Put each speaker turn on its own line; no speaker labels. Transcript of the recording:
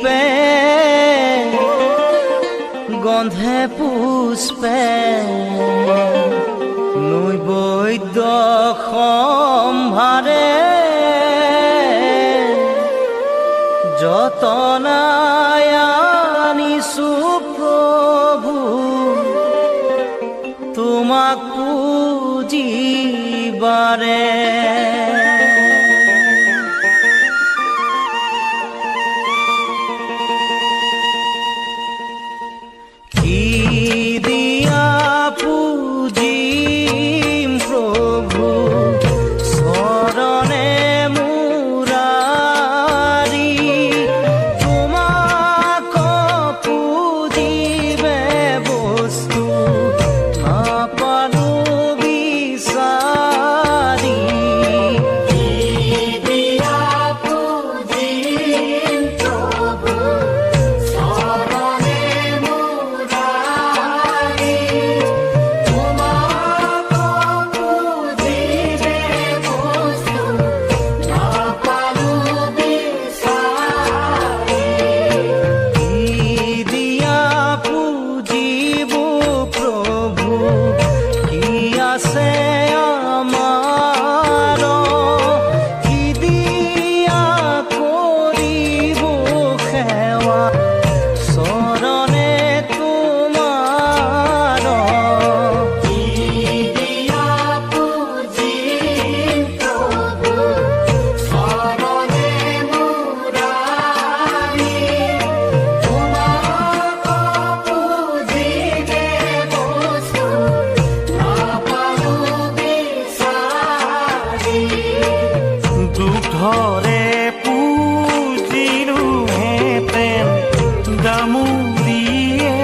pay গন্ধে পুষ্পে নৈবৈদ্য সম্ভারে যতনায় আনিছো প্রভু তোমাক পুজিবাৰে நீதி
ভরে পুজিরু হেতেন প্রেম দামু দিয়ে